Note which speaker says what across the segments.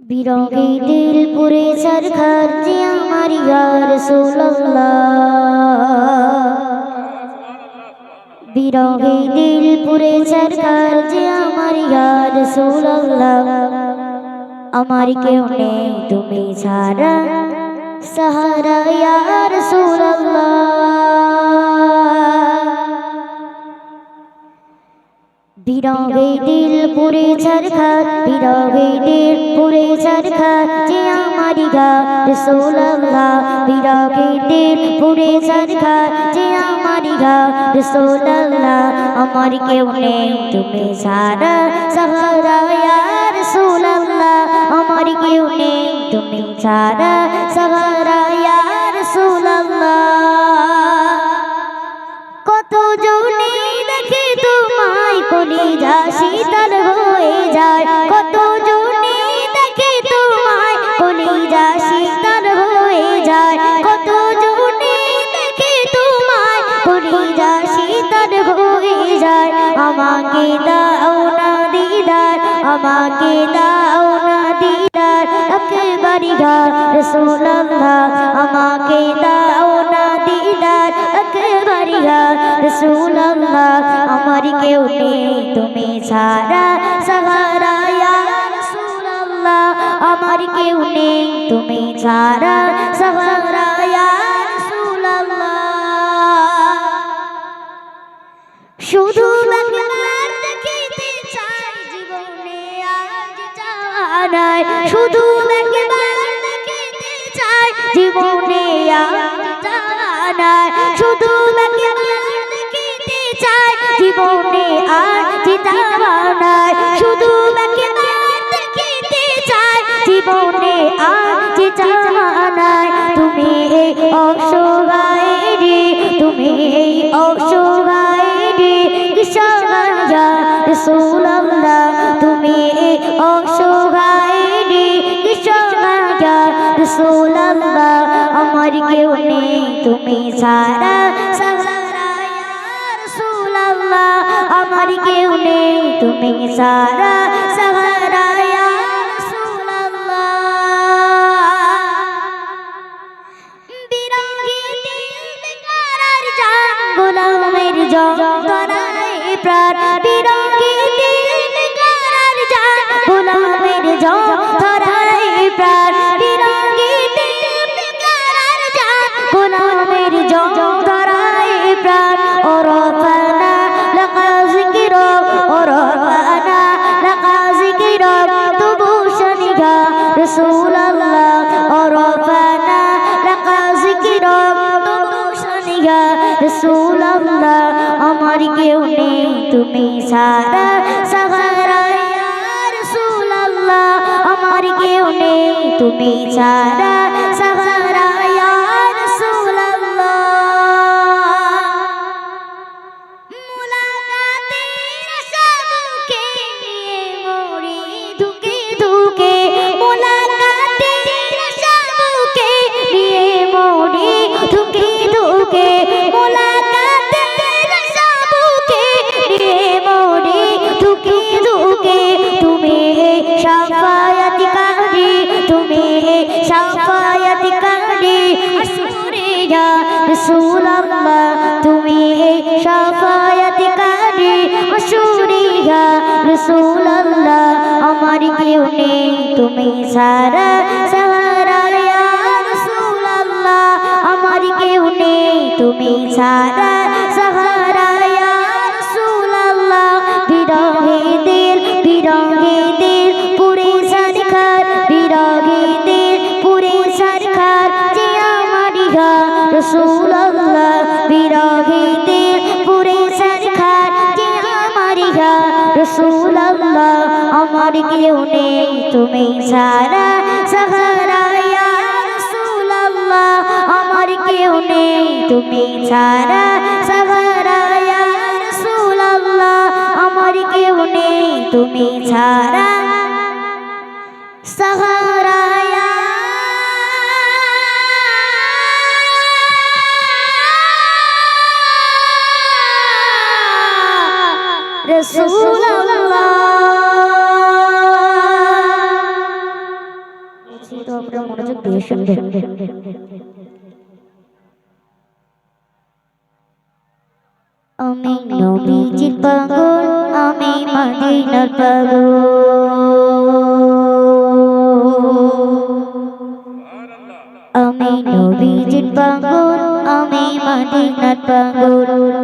Speaker 1: বিরহে দিল পুরে সরকার যে আমার ইয়া রাসূলুল্লাহ বিরহে দিল পুরে সরকার যে আমার ইয়া রাসূলুল্লাহ আমার কেউ নেই তুমি ছাড়া সাহারা ইয়া রাসূলুল্লাহ বিরহে দিল পুরে ঝরখার বিরহে দিল পুরে ঝরখার যে আমারি গা রসোল্লাহ। বিরহে দিল পুরে ঝরখার যে আমারি গা রসোল্লাহ। আমার কেউ নেই তুমি সারা সাহারা রসোল্লাহ। আমার কেউ নেই তুমি সারা সাহারা রসোল্লাহ। কত দেখে তোমায় কলিজা শীতল হয়ে যায়, কত জনে দেখে তোমায়। কলিজা শীতল হয়ে যায়, কত জনে দেখে তোমায়। কলিজা শীতল হয়ে যায়, আমাকে দাও না দিদার, আমাকে দাও না দিদার। একেবারে গা রসুল্লাহ আমাকে দাও না দিদার একেবারে গা রসুল্লাহ আমার কেউ নেই তুমি ছাড়া সাহারা, ইয়া রাসূলুল্লাহ আমার কেউ নেই তুমি ছাড়া সাহারা, ইয়া রাসূলুল্লাহ। শুধু শুধু চাই জীবনে আজ জানাই শুধু একবার দেখিতে চাই। জীবনে আজ জানাই শুধু একবার দেখিতে চাই। জীবনে আজ জানাই তুমি এই অসহায় তুমি এই অসহায় রে কিশোরা রসুল্লাহ তুমি এই অসহায় রে কেউ নেই তুমি সারা সাহারা রসুল্লাহ আমার কেউ নেই। তুমি সারা রসুল্লাহ আমার কেউ নেই তুমি সারা সাহারা রসুল আমার কেউ নেই তুমি সারা রাসূলুল্লাহ, তুমি শাফায়াতিকারী আশুরিয়া রাসূলুল্লাহ, আমার কেউ নেই, তুমি সারা সাহারা রাসূলুল্লাহ, আমার কেউ নেই, তুমি সারা গা রসুল্লাহ আমার কেউ নেই, তুমি সারা সাহারা রাসূলুল্লাহ, আমার কেউ নেই, তুমি সারা সাহারা রাসূলুল্লাহ, আমার কেউ নেই, তুমি ছাড়া। মনোযোগ দিয়ে শুনবেন। আমি নবীজির পাগল, আমি মদিনার পাগল। আমি নবীজির পাগল, আমি মদিনার পাগল।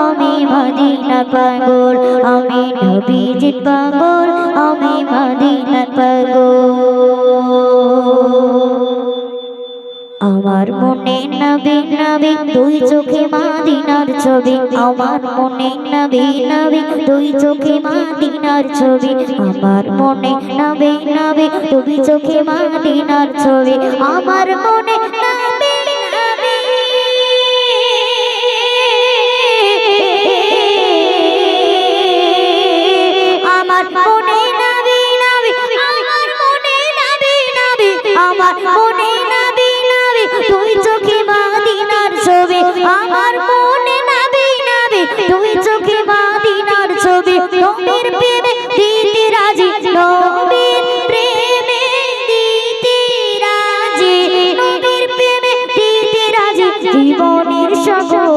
Speaker 1: আমি মদিনা পাগল, আমি নবীজির পাগল, আমি মদিনা পাগল। আমার মনে নবী নবী তুই চোখে মাদিনার ছবি। আমার মনে নবী নবী, দুই চোখে মাদিনার ছবি। আমার মনে নবী নবী তুই চোখে মাদিনার ছবি। আমার মনে আমার মনে নবী নবী, আমার মনে নবী নবী, আমার মনে নবী নবী, তুই চোখে ছবি, আমার মনে নবী নবী, তুই চোখে ছবি, নবীর প্রেমে দিতে রাজি, নবীর প্রেমে দিতে রাজি, নবীর প্রেমে দিতে রাজি, জীবনের সকল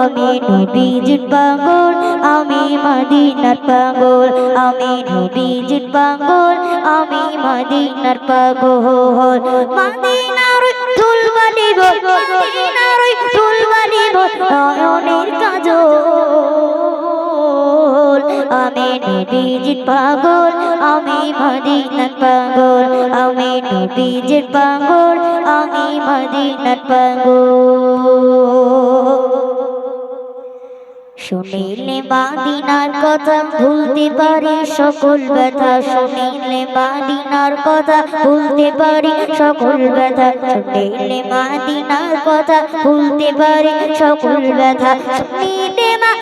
Speaker 1: আমি নবীজির পাগল। আমি মদিনার পাগল, আমি নবীজির পাগল, আমি মদিনার পাগল। মদিনার তুলবালি বল মদিনার বল নয়নের কাজল। আমি নবীজির পাগল, আমি মদিনার পাগল, আমি নবীজির পাগল, আমি মদিনার পাগল। শুনিলে মাদিনার কথা, ভুলতে পারি সকল ব্যথা। শুনিলে মাদিনার কথা, ভুলতে পারি সকল ব্যথা। শুনিলে মাদিনার কথা, ভুলতে পারি সকল ব্যথা। শুনিলে মাদিনার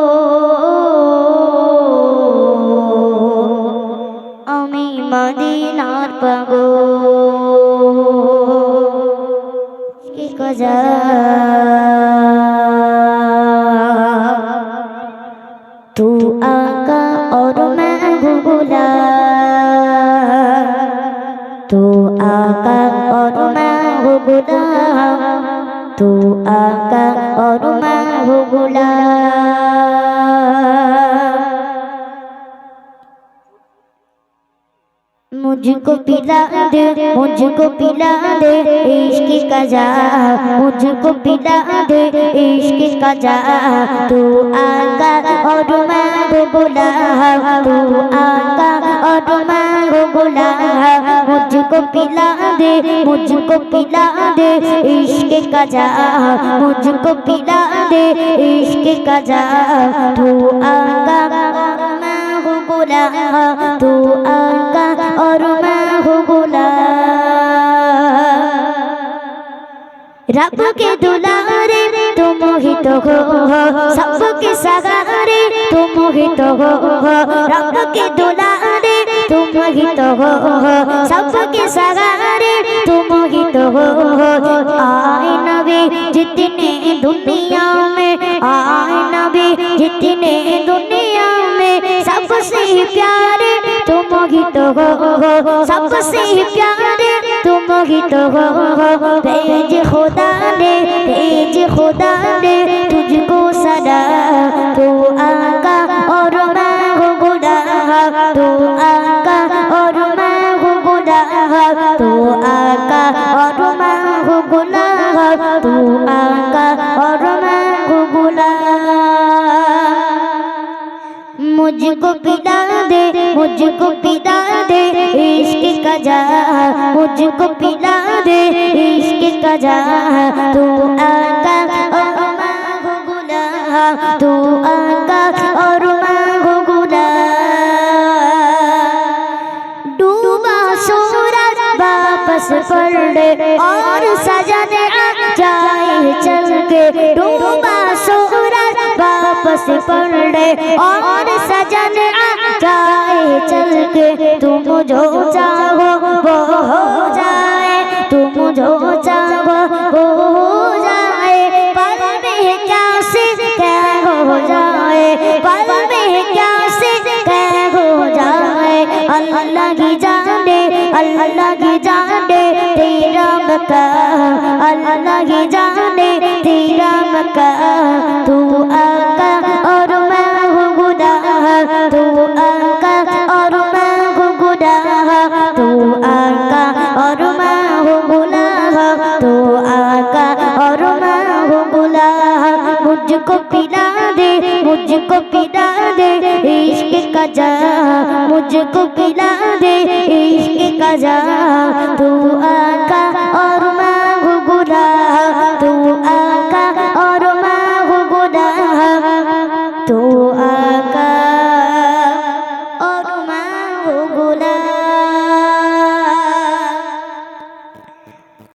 Speaker 1: को जा तू आका और मैं गुला तू आका और मैं गुला तू आ मुझको पिला दे मुझको पिला दे इश्क का जा मुझको पिला दे इश्क का जा तू आका और मैं बोला तू आका और मैं बोला मुझको पिला दे मुझको पिला दे इश्क का जा मुझको पिला दे इश्क का जा तू आका और मैं बोला तू आका रब के दुलारे तुम मोहित हो सबके सगा रे तुम ही तो हो रब के दुलारे तुम ही तो हो सबके सहारे तुम ही तो हो आए नबी जितने दुनिया में आए नबी जितने दुनिया में सबसे प्यारे तुम ही तो हो सबसे प्यारे तुम ही तो हो तेज खुदा ने तेज खुदा ने तुझको सदा तू आका और मैं हूँ गुनाह तू आका और मैं हूँ गुनाह तू आका और मैं हूँ गुनाह तू आका और मैं हूँ गुनाह मुझको पिला दे मुझको पिला दे, इश्क का जा मुझको पिला दे, इश्क का जा तू आका और मैं हूँ गुलाम तू आका और मैं हूँ गुलाम डूबा सूरज वापस पलटे और सजन जाए चल के। डूबा वापस पलटे और सजन जाए चल के तुम जो चाहो वो हो जाए तुम जो चाहो वो हो जाए पल में क्या से क्या हो जाए पल में क्या से क्या हो जाए अल्लाह की जाने अल्लाह की जाने तेरा मका अल्लाह की जाने तेरा मका तू आका दे इश्क का जा मुझको पिला दे इश्क का जा तू